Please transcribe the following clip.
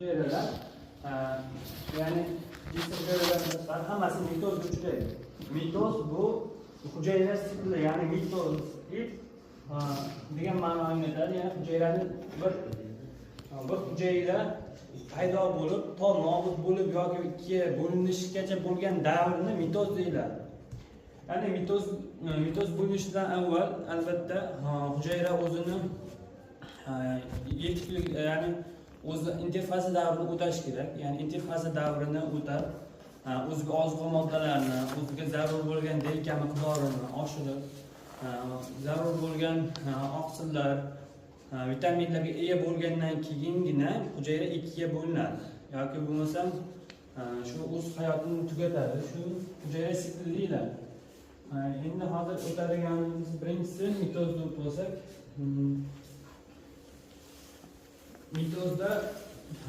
hujayralar e, ya'ni jism hujayralar hammasi mitozga uchraydi mitoz bu hujayra sikli ya'ni mitoz e, degan ma'noni anglatadi ya'ni hujayrani bir e, bir hujayra paydo bo'lib to nobud bo'lib yoki ikkiga bo'linishgacha bo'lgan davrni mitoz deyiladi. Ya'ni mitoz mitoz bo'linishidan avval albatta hujayra o'zini ha, yetuklik ya'ni o'zi interfaza davrini o'tash kerak. Ya'ni interfaza davrini o'tab o'ziga oziq moddalarni o'ziga zarur bo'lgan delka miqdorini oshirib zarur bo'lgan oqsillar vitaminlarga ega bo'lgandan keyingina hujayra ikkiga bo'linadi. Yoki bo'lmasam shu o'z hayotini tugatadi. Shu hujayra sikli deyiladi. Endi hozir o'tadiganimiz birinchisi mitoz bo'lsak It was the